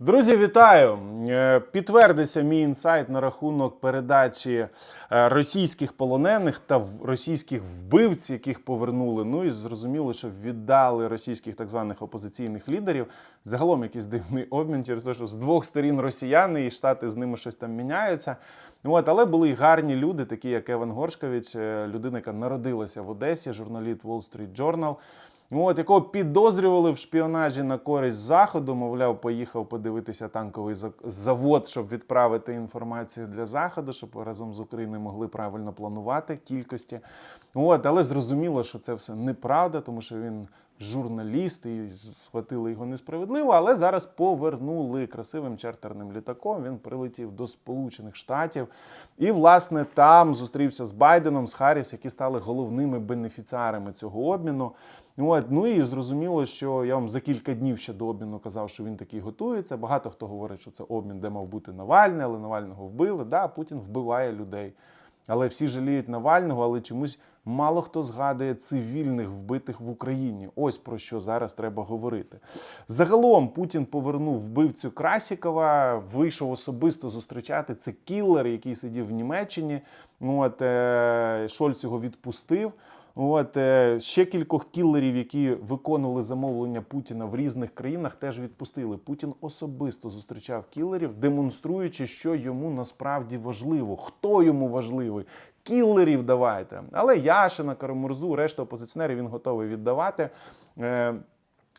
Друзі, вітаю! Е, Підтвердився мій інсайт на рахунок передачі е, російських полонених та російських вбивць, яких повернули. Ну і зрозуміло, що віддали російських так званих опозиційних лідерів. Загалом якийсь дивний обмін через те, що з двох сторін росіяни і штати з ними щось там міняються. От, але були й гарні люди, такі як Еван Горшкович, е, людина, яка народилася в Одесі, журналіст Wall Street Journal. От, якого підозрювали в шпіонажі на користь заходу, мовляв, поїхав подивитися танковий завод, щоб відправити інформацію для заходу, щоб разом з Україною могли правильно планувати кількості. От, але зрозуміло, що це все неправда, тому що він журналіст і схватили його несправедливо. Але зараз повернули красивим чартерним літаком. Він прилетів до Сполучених Штатів і, власне, там зустрівся з Байденом, з Харріс, які стали головними бенефіціарами цього обміну. От, ну і зрозуміло, що я вам за кілька днів ще до обміну казав, що він такий готується. Багато хто говорить, що це обмін, де мав бути Навальний, але Навального вбили. Да, Путін вбиває людей. Але всі жаліють Навального, але чомусь мало хто згадує цивільних вбитих в Україні. Ось про що зараз треба говорити. Загалом Путін повернув вбивцю Красікова, вийшов особисто зустрічати. Це кілер, який сидів в Німеччині. От е, Шольц його відпустив. От е, ще кількох кілерів, які виконували замовлення Путіна в різних країнах, теж відпустили. Путін особисто зустрічав кілерів, демонструючи, що йому насправді важливо, хто йому важливий. Кілерів давайте. Але Яшина, Карамурзу, решта опозиціонерів він готовий віддавати. Е,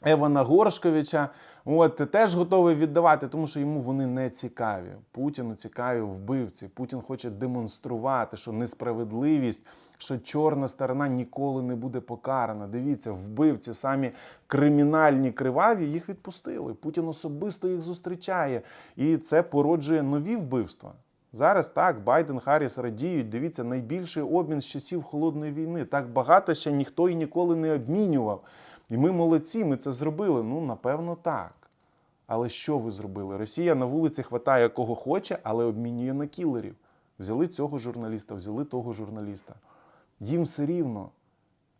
Евана Горшковича, от теж готовий віддавати, тому що йому вони не цікаві. Путіну цікаві вбивці. Путін хоче демонструвати, що несправедливість, що чорна сторона ніколи не буде покарана. Дивіться, вбивці самі кримінальні криваві їх відпустили. Путін особисто їх зустрічає, і це породжує нові вбивства. Зараз так, Байден, Харріс радіють. Дивіться, найбільший обмін з часів холодної війни. Так багато ще ніхто і ніколи не обмінював. І ми молодці, ми це зробили. Ну, напевно, так. Але що ви зробили? Росія на вулиці хватає кого хоче, але обмінює на кілерів. Взяли цього журналіста, взяли того журналіста. Їм все рівно.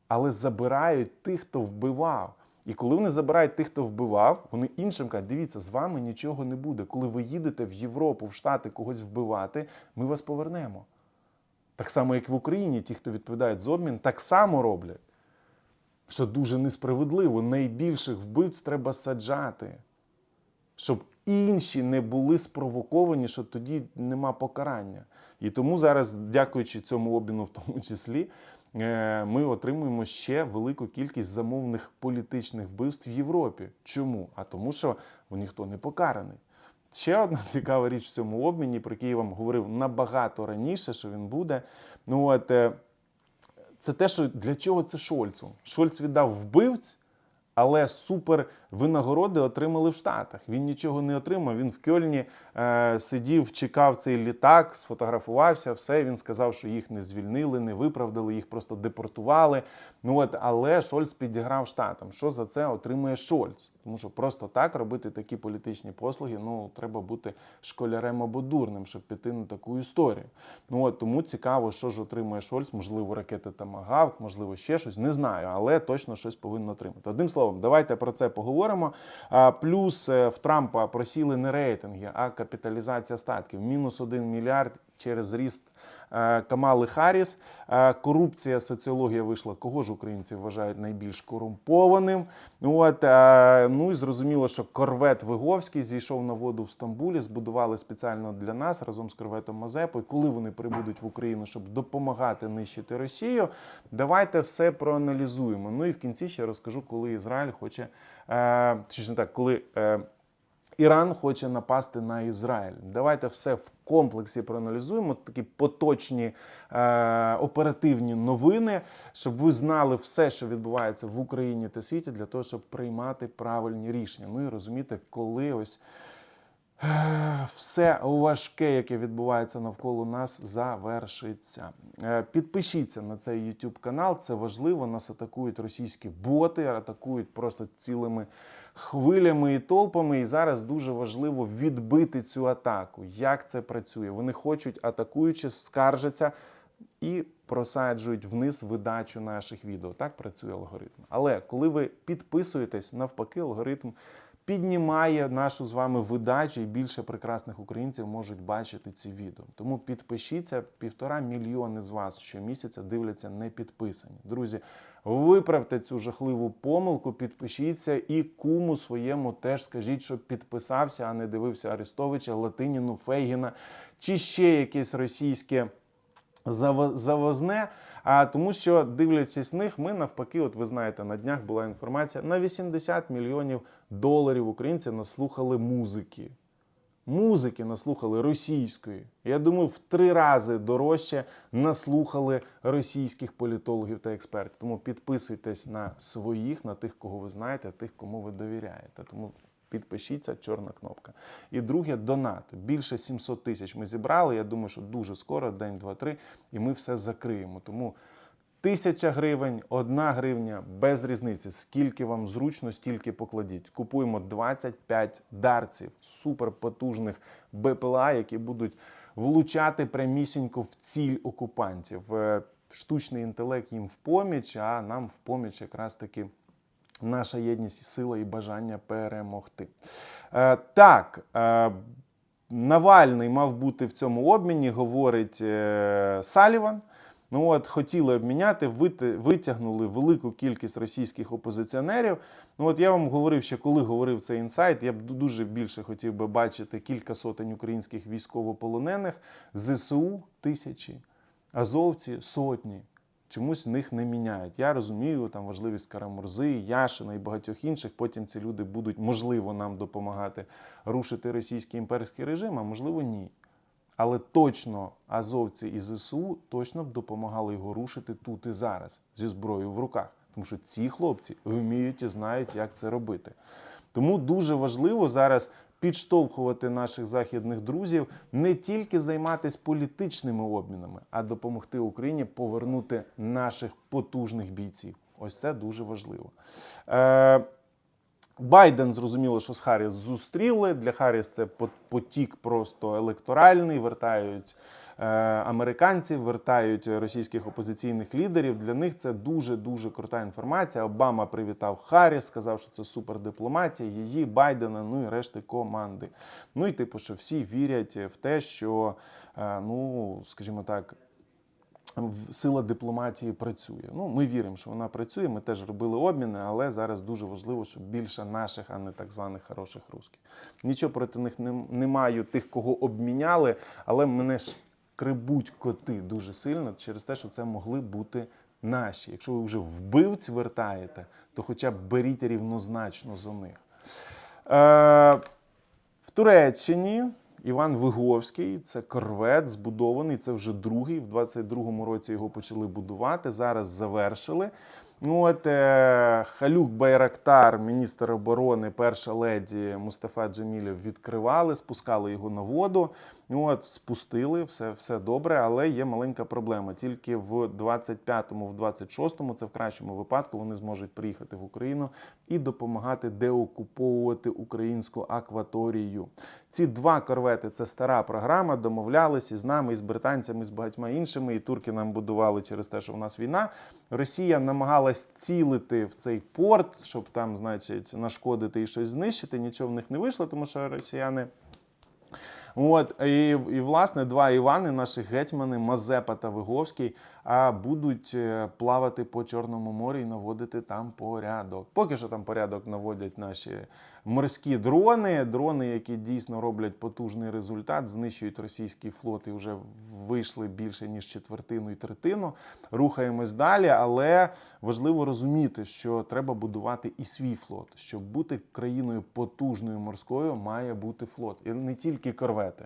Але забирають тих, хто вбивав. І коли вони забирають тих, хто вбивав, вони іншим кажуть, дивіться, з вами нічого не буде. Коли ви їдете в Європу, в Штати когось вбивати, ми вас повернемо. Так само, як в Україні, ті, хто відповідають за обмін, так само роблять. Що дуже несправедливо. Найбільших вбивць треба саджати, щоб інші не були спровоковані, що тоді нема покарання. І тому зараз, дякуючи цьому обміну, в тому числі, е, ми отримуємо ще велику кількість замовних політичних вбивств в Європі. Чому? А тому, що ніхто не покараний. Ще одна цікава річ в цьому обміні, про який я вам говорив набагато раніше, що він буде. Ну от е, це те, що для чого це Шольцу. Шольц віддав вбивць, але супер винагороди отримали в Штатах. Він нічого не отримав. Він в Кьольні е, сидів, чекав цей літак, сфотографувався, все. Він сказав, що їх не звільнили, не виправдали, їх просто депортували. Ну от, але Шольц підіграв штатам. Що за це отримує Шольц? Тому що просто так робити такі політичні послуги, ну треба бути школярем або дурним, щоб піти на таку історію. Ну от тому цікаво, що ж отримує Шольц, можливо, ракети Тамагавк, можливо, ще щось. Не знаю, але точно щось повинно отримати. Одним словом, давайте про це поговоримо. А, плюс е, в Трампа просіли не рейтинги, а капіталізація статків. Мінус 1 мільярд через ріст Камали Харріс. Е, Корупція, соціологія вийшла. Кого ж українці вважають найбільш корумпованим? От, е, ну і зрозуміло, що корвет Виговський зійшов на воду в Стамбулі, збудували спеціально для нас разом з корветом Мазепи. Коли вони прибудуть в Україну, щоб допомагати нищити Росію, давайте все проаналізуємо. Ну і в кінці ще розкажу, коли Ізраїль хоче, е, чи ж не так, коли. Іран хоче напасти на Ізраїль. Давайте все в комплексі проаналізуємо. Такі поточні е, оперативні новини, щоб ви знали все, що відбувається в Україні та світі, для того, щоб приймати правильні рішення. Ну і розуміти, коли ось все важке, яке відбувається навколо нас, завершиться. Е, Підпишіться на цей YouTube канал, це важливо. Нас атакують російські боти, атакують просто цілими хвилями і толпами. І зараз дуже важливо відбити цю атаку. Як це працює? Вони хочуть, атакуючи, скаржаться і просаджують вниз видачу наших відео. Так працює алгоритм. Але коли ви підписуєтесь, навпаки, алгоритм піднімає нашу з вами видачу, і більше прекрасних українців можуть бачити ці відео. Тому підпишіться, півтора мільйони з вас щомісяця дивляться не підписані. Друзі, виправте цю жахливу помилку, підпишіться і куму своєму теж скажіть, щоб підписався, а не дивився Арестовича, Латиніну, Фейгіна чи ще якесь російське заво- завозне. А тому, що дивлячись них, ми навпаки, от ви знаєте, на днях була інформація, на 80 мільйонів доларів українці наслухали музики. Музики наслухали російської. Я думаю, в три рази дорожче наслухали російських політологів та експертів. Тому підписуйтесь на своїх, на тих, кого ви знаєте, тих, кому ви довіряєте. Тому підпишіться, чорна кнопка. І друге, донат. Більше 700 тисяч ми зібрали. Я думаю, що дуже скоро, день, два, три, і ми все закриємо. Тому Тисяча гривень, одна гривня, без різниці. Скільки вам зручно, стільки покладіть. Купуємо 25 дарців суперпотужних БПЛА, які будуть влучати прямісінько в ціль окупантів. Е, Штучний інтелект їм в поміч, а нам в поміч якраз таки наша єдність, сила і бажання перемогти. Е, так. Е, Навальний мав бути в цьому обміні, говорить е, Саліван. Ну от хотіли обміняти, витягнули велику кількість російських опозиціонерів. Ну от я вам говорив, ще коли говорив цей інсайт, я б дуже більше хотів би бачити кілька сотень українських військовополонених, ЗСУ тисячі, азовці сотні. Чомусь них не міняють. Я розумію там важливість Карамурзи, Яшина і багатьох інших. Потім ці люди будуть, можливо, нам допомагати рушити російський імперський режим, а можливо, ні. Але точно азовці і ЗСУ точно б допомагали його рушити тут і зараз зі зброєю в руках. Тому що ці хлопці вміють і знають, як це робити. Тому дуже важливо зараз підштовхувати наших західних друзів не тільки займатися політичними обмінами, а допомогти Україні повернути наших потужних бійців. Ось це дуже важливо. Е, Байден зрозуміло, що з Харріс зустріли. Для Харріс це потік просто електоральний. Вертають е, американців, вертають російських опозиційних лідерів. Для них це дуже дуже крута інформація. Обама привітав Харріс, сказав, що це супердипломатія, її Байдена, ну і решти команди. Ну і типу, що всі вірять в те, що е, ну, скажімо так сила дипломатії працює. Ну, ми віримо, що вона працює. Ми теж робили обміни, але зараз дуже важливо, щоб більше наших, а не так званих хороших русських. Нічого проти них не, не маю тих, кого обміняли, але мене ж крибуть коти дуже сильно через те, що це могли бути наші. Якщо ви вже вбивць вертаєте, то хоча б беріть рівнозначно за них. Е, в Туреччині Іван Виговський, це корвет збудований. Це вже другий. В 22-му році його почали будувати. Зараз завершили. Ну от е, Халюк Байрактар, міністр оборони, перша леді Мустафа Джемілів відкривали, спускали його на воду. Ну от спустили, все, все добре, але є маленька проблема. Тільки в 25-му, в 26-му, це в кращому випадку, вони зможуть приїхати в Україну і допомагати деокуповувати українську акваторію. Ці два корвети це стара програма. Домовлялися з нами, і з британцями, і з багатьма іншими. І турки нам будували через те, що в нас війна. Росія намагалась цілити в цей порт, щоб там, значить, нашкодити і щось знищити. Нічого в них не вийшло, тому що росіяни. От і, і власне два Івани, наші гетьмани, Мазепа та Виговський, а будуть е, плавати по Чорному морі і наводити там порядок. Поки що там порядок наводять наші морські дрони, дрони, які дійсно роблять потужний результат, знищують російський флот і вже вийшли більше ніж четвертину і третину. Рухаємось далі, але важливо розуміти, що треба будувати і свій флот. Щоб бути країною потужною морською, має бути флот. І не тільки корвети.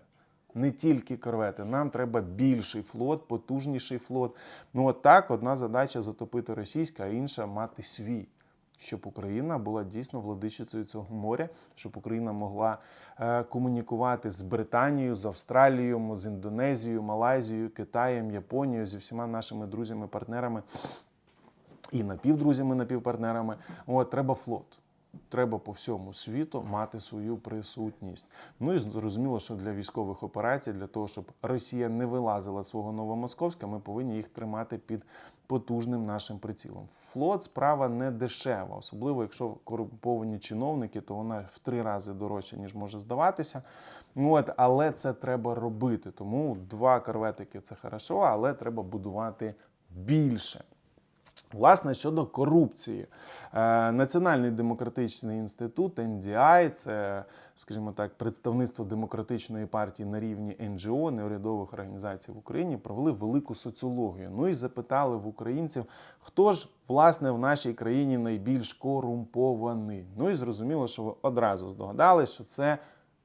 Не тільки корвети, нам треба більший флот, потужніший флот. Ну от так, одна задача затопити російська, а інша мати свій. Щоб Україна була дійсно владичицею цього моря, щоб Україна могла е, комунікувати з Британією, з Австралією, з Індонезією, Малайзією, Китаєм, Японією, зі всіма нашими друзями, партнерами і напівдрузями, напівпартнерами. От треба флот. Треба по всьому світу мати свою присутність. Ну і зрозуміло, що для військових операцій, для того, щоб Росія не вилазила свого Новомосковська, ми повинні їх тримати під потужним нашим прицілом. Флот справа не дешева, особливо якщо корумповані чиновники, то вона в три рази дорожча, ніж може здаватися. От, але це треба робити. Тому два корветики це хорошо, але треба будувати більше. Власне, щодо корупції, Е, Національний демократичний інститут NDI, це, скажімо так, представництво демократичної партії на рівні НГО, неурядових організацій в Україні, провели велику соціологію. Ну і запитали в українців, хто ж власне в нашій країні найбільш корумпований. Ну і зрозуміло, що ви одразу здогадались, що це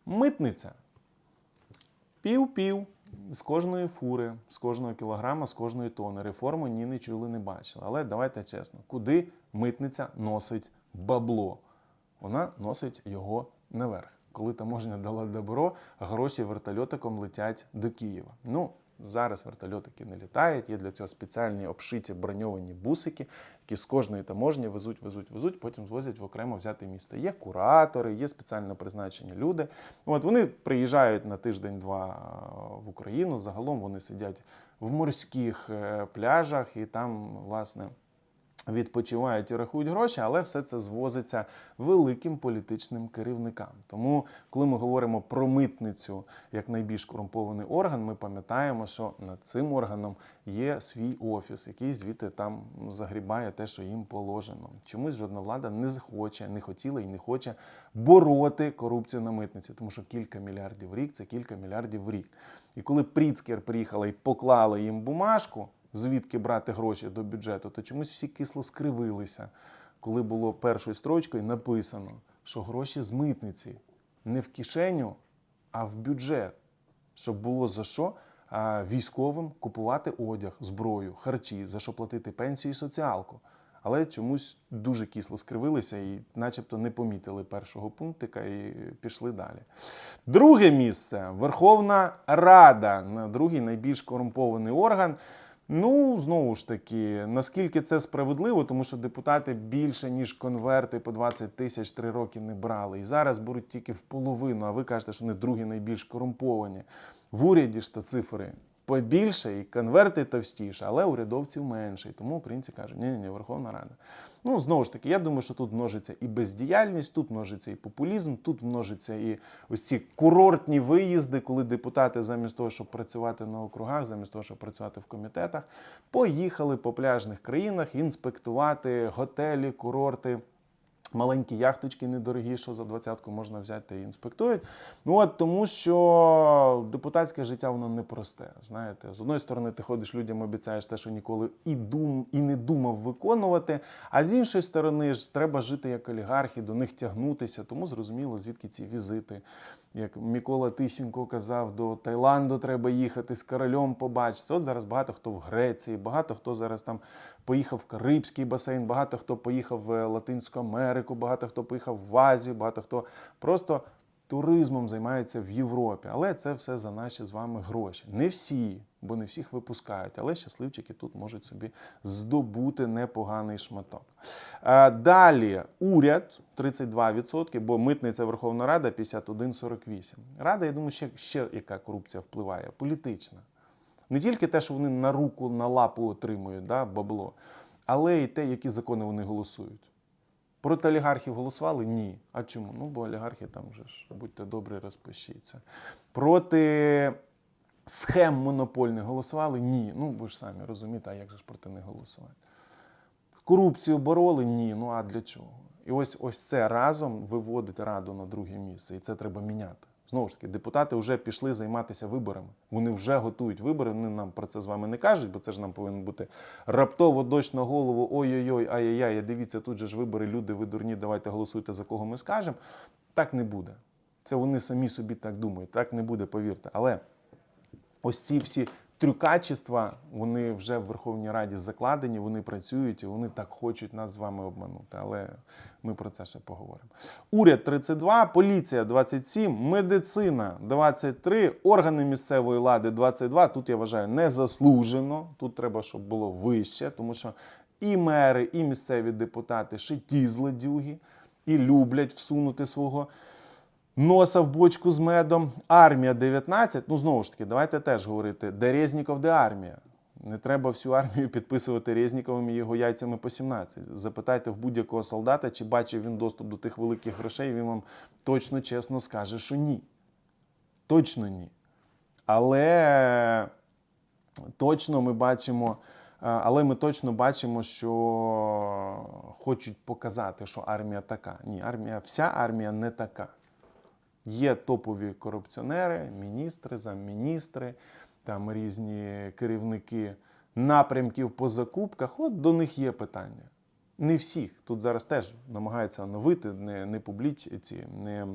митниця. Пів-пів з кожної фури, з кожного кілограма, з кожної тони. Реформу ні не чули, не бачили. Але давайте чесно, куди митниця носить бабло? Вона носить його наверх. Коли таможня дала добро, гроші вертольотиком летять до Києва. Ну, зараз вертольотики не літають, є для цього спеціальні обшиті броньовані бусики, які з кожної таможні везуть, везуть, везуть, потім звозять в окремо взяте місце. Є куратори, є спеціально призначені люди. От вони приїжджають на тиждень-два в Україну. Загалом вони сидять в морських е, пляжах і там, власне. Відпочивають і рахують гроші, але все це звозиться великим політичним керівникам. Тому, коли ми говоримо про митницю як найбільш корумпований орган, ми пам'ятаємо, що над цим органом є свій офіс, який звідти там загрібає те, що їм положено. Чомусь жодна влада не захоче, не хотіла і не хоче бороти корупцію на митниці, тому що кілька мільярдів в рік це кілька мільярдів в рік. І коли Пріцкер приїхала і поклала їм бумажку звідки брати гроші до бюджету, то чомусь всі кисло скривилися, коли було першою строчкою написано, що гроші з митниці не в кишеню, а в бюджет, щоб було за що військовим купувати одяг, зброю, харчі, за що платити пенсію і соціалку. Але чомусь дуже кисло скривилися і, начебто, не помітили першого пунктика і пішли далі. Друге місце Верховна Рада, другий найбільш корумпований орган. Ну, знову ж таки, наскільки це справедливо, тому що депутати більше, ніж конверти по 20 тисяч три роки не брали. І зараз беруть тільки в половину, а ви кажете, що вони другі найбільш корумповані. В уряді ж то цифри побільше і конверти товстіше, але урядовців менше. І тому українці кажуть, ні, ні, ні, Верховна Рада. Ну, знову ж таки, я думаю, що тут множиться і бездіяльність, тут множиться і популізм, тут множиться і ось ці курортні виїзди, коли депутати замість того, щоб працювати на округах, замість того, щоб працювати в комітетах, поїхали по пляжних країнах інспектувати готелі, курорти. Маленькі яхточки недорогі, що за двадцятку можна взяти і інспектують. Ну от тому, що депутатське життя воно непросте. Знаєте, з одної сторони, ти ходиш людям, обіцяєш те, що ніколи і дум і не думав виконувати. А з іншої сторони, ж треба жити як олігархи, до них тягнутися. Тому зрозуміло, звідки ці візити. Як Микола Тисінко казав, до Таїланду треба їхати з королем побачитися. От зараз багато хто в Греції, багато хто зараз там поїхав в Карибський басейн, багато хто поїхав в Латинську Америку, багато хто поїхав в Азію, багато хто просто туризмом займається в Європі. Але це все за наші з вами гроші. Не всі, бо не всіх випускають, але щасливчики тут можуть собі здобути непоганий шматок. Е, Далі уряд 32%, бо митниця Верховна Рада 51,48%. Рада, я думаю, ще, ще яка корупція впливає, політична. Не тільки те, що вони на руку, на лапу отримують да, бабло, але й те, які закони вони голосують. Проти олігархів голосували? Ні. А чому? Ну, бо олігархи там вже ж, будьте добрі, розпишіться. Проти схем монопольних голосували? Ні. Ну, ви ж самі розумієте, а як же ж проти них голосувати? Корупцію бороли? Ні. Ну а для чого? І ось ось це разом виводить раду на друге місце, і це треба міняти. Знову ж таки, депутати вже пішли займатися виборами. Вони вже готують вибори. Вони нам про це з вами не кажуть, бо це ж нам повинен бути раптово дощ на голову. Ой-ой-ой, ай-яй-яй, дивіться, тут же ж вибори, люди, ви дурні, давайте голосуйте за кого ми скажемо. Так не буде. Це вони самі собі так думають. Так не буде, повірте. Але ось ці всі трюкачества, вони вже в Верховній Раді закладені, вони працюють і вони так хочуть нас з вами обманути. Але ми про це ще поговоримо. Уряд 32, поліція 27, медицина 23, органи місцевої влади 22. Тут я вважаю незаслужено. Тут треба, щоб було вище, тому що і мери, і місцеві депутати ще ті злодюги. і люблять всунути свого носа в бочку з медом. Армія 19. Ну, знову ж таки, давайте теж говорити, де Резніков, де армія. Не треба всю армію підписувати Резніковим і його яйцями по 17. Запитайте в будь-якого солдата, чи бачив він доступ до тих великих грошей, він вам точно чесно скаже, що ні. Точно ні. Але точно ми бачимо, е, але ми точно бачимо, що хочуть показати, що армія така. Ні, армія, вся армія не така. Є топові корупціонери, міністри, замміністри, там різні керівники напрямків по закупках. От до них є питання. Не всіх. Тут зараз теж намагаються оновити, не, не публіч, ці, не,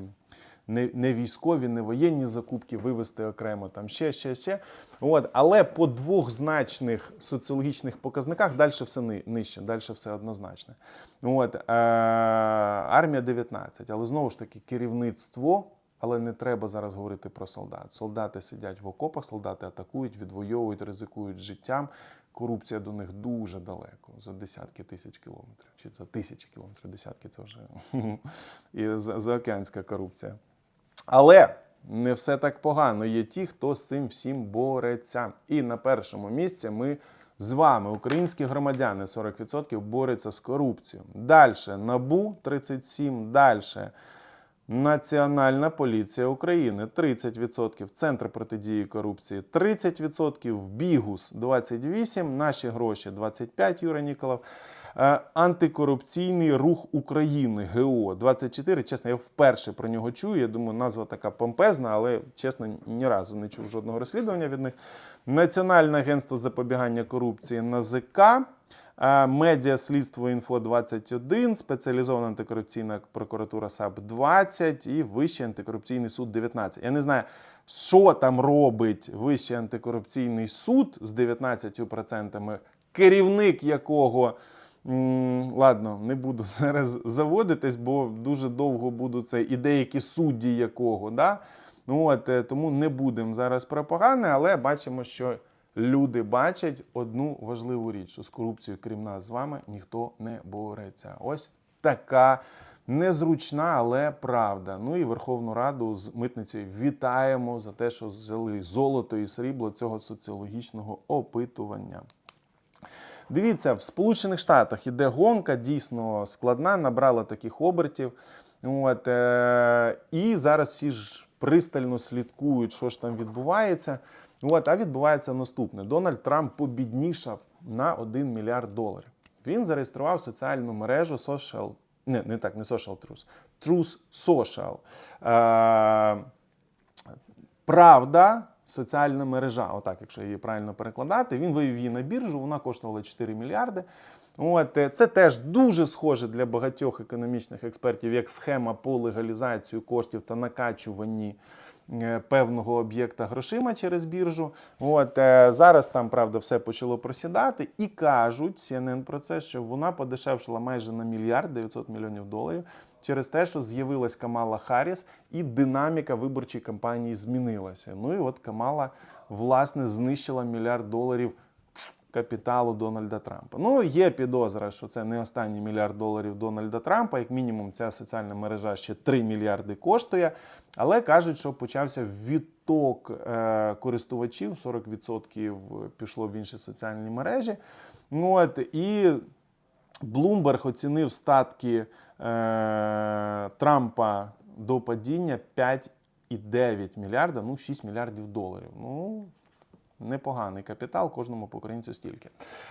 не, не військові, не воєнні закупки, вивести окремо там ще, ще, ще. От. Але по двохзначних соціологічних показниках далі все ни- нижче, далі все однозначне. От. Е, армія 19, але знову ж таки керівництво. Але не треба зараз говорити про солдат. Солдати сидять в окопах, солдати атакують, відвоюють, ризикують життям. Корупція до них дуже далеко, за десятки тисяч кілометрів, чи за тисячі кілометрів, десятки це вже і заокеанська корупція. Але не все так погано. Є ті, хто з цим всім бореться. І на першому місці ми з вами, українські громадяни, 40% борються з корупцією. Далі НАБУ 37%, далі. Національна поліція України 30%, Центр протидії корупції 30%, Бігус 28%, наші гроші 25%, Юра Ніколов. Е, Антикорупційний рух України ГО 24. Чесно, я вперше про нього чую. Я думаю, назва така помпезна, але чесно, ні разу не чув жодного розслідування від них. Національне агентство запобігання корупції НАЗК. Е, Медіа слідство інфо 21, спеціалізована антикорупційна прокуратура САП 20 і Вищий антикорупційний суд 19. Я не знаю, що там робить Вищий антикорупційний суд з 19%, керівник якого. Ладно, не буду зараз заводитись, бо дуже довго буду це і деякі судді якого. Да? Ну, от, е, тому не будемо зараз про але бачимо, що люди бачать одну важливу річ, що з корупцією, крім нас з вами, ніхто не бореться. Ось така незручна, але правда. Ну і Верховну Раду з митницею вітаємо за те, що взяли золото і срібло цього соціологічного опитування. Дивіться, в Сполучених Штатах іде гонка, дійсно складна, набрала таких обертів. От, е, і зараз всі ж пристально слідкують, що ж там відбувається. От, а відбувається наступне: Дональд Трамп побіднішав на 1 мільярд доларів. Він зареєстрував соціальну мережу Social, не, не так, не Social Truth, Truth Social. Е, Правда, соціальна мережа, отак, якщо її правильно перекладати, він вивів її на біржу, вона коштувала 4 мільярди. От, е, це теж дуже схоже для багатьох економічних експертів, як схема по легалізацію коштів та накачуванні певного об'єкта грошима через біржу. От, е, зараз там, правда, все почало просідати, і кажуть CNN про це, що вона подешевшила майже на мільярд 900 мільйонів доларів через те, що з'явилась Камала Харріс, і динаміка виборчої кампанії змінилася. Ну і от Камала власне знищила мільярд доларів капіталу Дональда Трампа. Ну, є підозра, що це не останній мільярд доларів Дональда Трампа. Як мінімум, ця соціальна мережа ще 3 мільярди коштує. Але кажуть, що почався відток е, користувачів, 40% пішло в інші соціальні мережі. Ну, от, і Блумберг оцінив статки е, Трампа до падіння 5,9 мільярда, ну 6 мільярдів доларів. Ну, непоганий капітал, кожному по українцю стільки.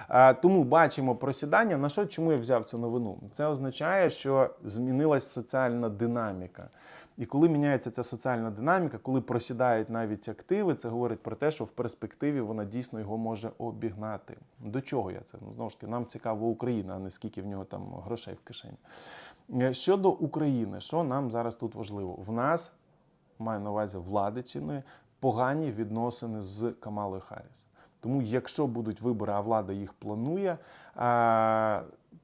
Е, тому бачимо просідання. На що чому я взяв цю новину? Це означає, що змінилась соціальна динаміка. І коли міняється ця соціальна динаміка, коли просідають навіть активи, це говорить про те, що в перспективі вона дійсно його може обігнати. До чого я це? Ну, знову ж таки, нам цікаво Україна, а не скільки в нього там грошей в кишені. Е, Щодо України, що нам зараз тут важливо? В нас маю на увазі влади чинної погані відносини з Камалою Харріс. Тому, якщо будуть вибори, а влада їх планує,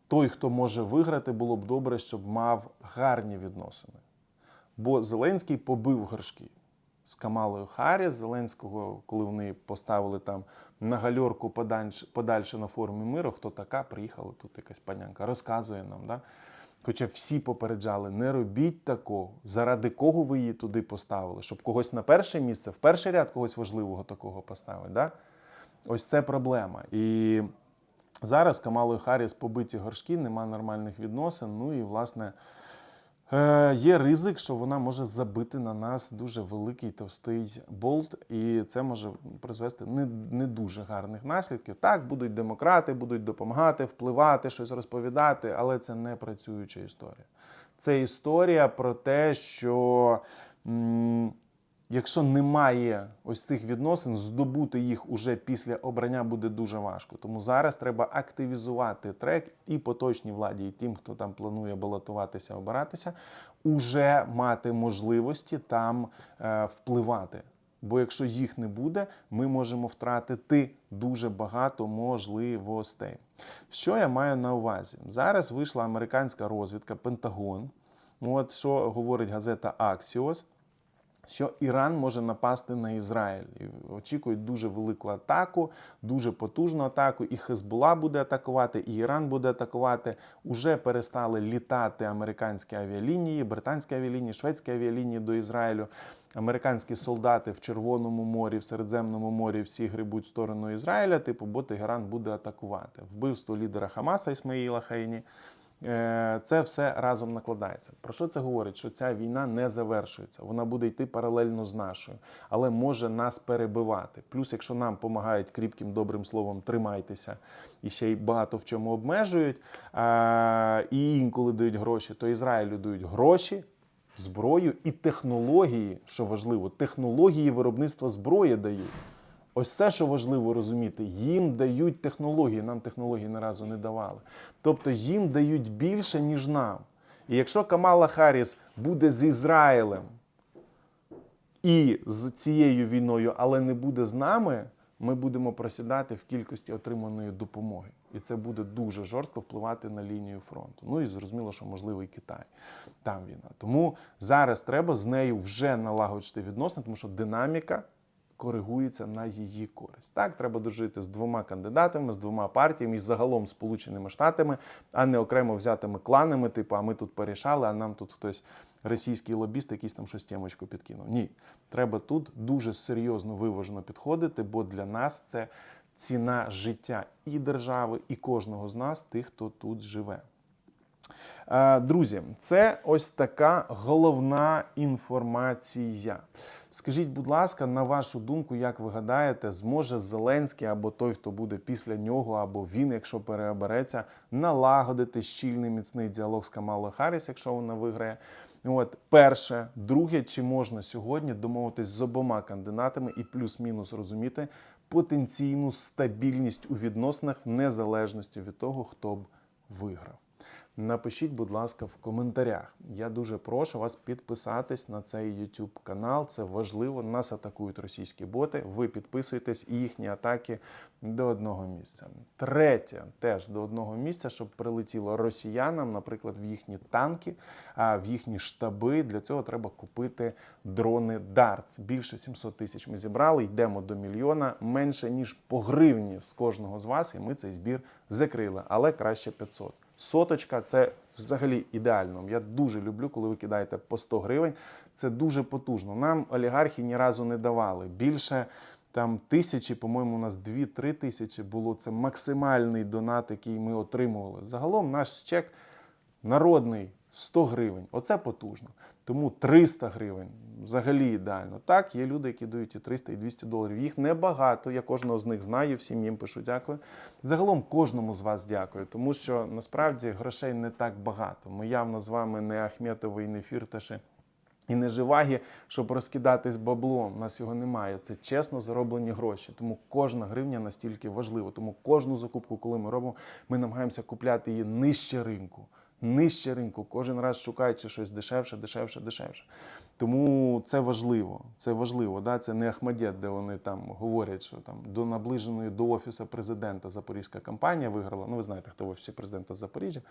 той, хто може виграти, було б добре, щоб мав гарні відносини. Бо Зеленський побив горшки з Камалою Харріс. Зеленського, коли вони поставили там на гальорку подальше, подальше на форумі миру, хто така, приїхала тут якась панянка, розказує нам. Да? Хоча всі попереджали, не робіть такого. Заради кого ви її туди поставили? Щоб когось на перше місце, в перший ряд когось важливого такого поставити. Да? Ось це проблема. І зараз Камалою Харріс побиті горшки, нема нормальних відносин. Ну і власне. Е, Є ризик, що вона може забити на нас дуже великий товстий болт, і це може призвести не, не дуже гарних наслідків. Так, будуть демократи, будуть допомагати, впливати, щось розповідати, але це не працююча історія. Це історія про те, що м, якщо немає ось цих відносин, здобути їх уже після обрання буде дуже важко. Тому зараз треба активізувати трек і поточній владі, і тим, хто там планує балотуватися, обиратися, уже мати можливості там е, впливати. Бо якщо їх не буде, ми можемо втратити дуже багато можливостей. Що я маю на увазі? Зараз вийшла американська розвідка Пентагон. От що говорить газета Axios що Іран може напасти на Ізраїль. І очікують дуже велику атаку, дуже потужну атаку. І Хезбула буде атакувати, і Іран буде атакувати. Уже перестали літати американські авіалінії, британські авіалінії, шведські авіалінії до Ізраїлю. Американські солдати в Червоному морі, в Середземному морі всі грибуть в сторону Ізраїля. Типу, бо Тегеран буде атакувати. Вбивство лідера Хамаса Ісмаїла Хайні. Е, це все разом накладається. Про що це говорить? Що ця війна не завершується, вона буде йти паралельно з нашою, але може нас перебивати. Плюс, якщо нам допомагають кріпким добрим словом, тримайтеся і ще й багато в чому обмежують, і інколи дають гроші, то Ізраїлю дають гроші. Зброю і технології, що важливо, технології виробництва зброї дають. Ось це, що важливо розуміти, їм дають технології, нам технології ні разу не давали. Тобто їм дають більше, ніж нам. І якщо Камала Харріс буде з Ізраїлем і з цією війною, але не буде з нами, ми будемо просідати в кількості отриманої допомоги. І це буде дуже жорстко впливати на лінію фронту. Ну і зрозуміло, що можливо і Китай. Там війна. Тому зараз треба з нею вже налагодити відносини, тому що динаміка коригується на її користь. Так, треба дожити з двома кандидатами, з двома партіями і загалом Сполученими Штатами, а не окремо взятими кланами, типу, а ми тут порішали, а нам тут хтось російський лобіст, якийсь там щось темочку підкинув. Ні, треба тут дуже серйозно виважено підходити, бо для нас це ціна життя і держави, і кожного з нас, тих, хто тут живе. Е, Друзі, це ось така головна інформація. Скажіть, будь ласка, на вашу думку, як ви гадаєте, зможе Зеленський або той, хто буде після нього, або він, якщо переобереться, налагодити щільний міцний діалог з Камалою Харріс, якщо вона виграє? От перше, друге, чи можна сьогодні домовитись з обома кандидатами і плюс-мінус розуміти потенційну стабільність у відносинах в незалежності від того, хто б виграв. Напишіть, будь ласка, в коментарях. Я дуже прошу вас підписатись на цей YouTube канал. Це важливо. Нас атакують російські боти. Ви підписуєтесь їхні атаки до одного місця. Третє, теж до одного місця, щоб прилетіло росіянам, наприклад, в їхні танки, а в їхні штаби. Для цього треба купити дрони Darts. Більше 700 тисяч ми зібрали. Йдемо до мільйона, менше ніж по гривні з кожного з вас, і ми цей збір закрили, але краще 500. Соточка це взагалі ідеально. Я дуже люблю, коли ви кидаєте по 100 гривень. Це дуже потужно. Нам олігархи ні разу не давали. Більше там тисячі, по-моєму, у нас 2-3 тисячі було. Це максимальний донат, який ми отримували. Загалом наш чек народний 100 гривень. Оце потужно. Тому 300 гривень взагалі ідеально. Так, є люди, які дають і 300, і 200 доларів. Їх небагато. Я кожного з них знаю, всім їм пишу дякую. Загалом кожному з вас дякую, тому що насправді грошей не так багато. Ми явно з вами не Ахметови і не Фірташі. І не живагі, щоб розкидатись баблом. У нас його немає. Це чесно зароблені гроші. Тому кожна гривня настільки важлива. Тому кожну закупку, коли ми робимо, ми намагаємося купляти її нижче ринку. Нижче ринку, кожен раз шукаючи щось дешевше, дешевше, дешевше. Тому це важливо. Це важливо. Да? Це не Ахмадєт, де вони там говорять, що там до наближеної до офісу президента Запорізька компанія виграла. Ну, ви знаєте, хто в офісі президента Запоріжжя.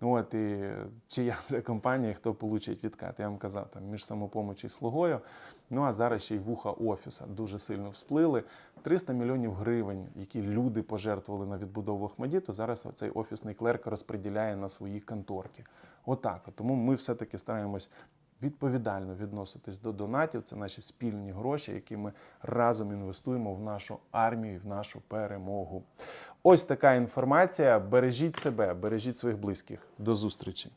От і чия це компанія, хто получить відкат. Я вам казав, там між самопомочі і слугою. Ну а зараз ще й вуха офіса дуже сильно всплили. 300 мільйонів гривень, які люди пожертвували на відбудову Ахмадіту, зараз цей офісний клерк розподіляє на свої конторки. Отак. Тому ми все-таки стараємось відповідально відноситись до донатів. Це наші спільні гроші, які ми разом інвестуємо в нашу армію, в нашу перемогу. Ось така інформація. Бережіть себе, бережіть своїх близьких. До зустрічі.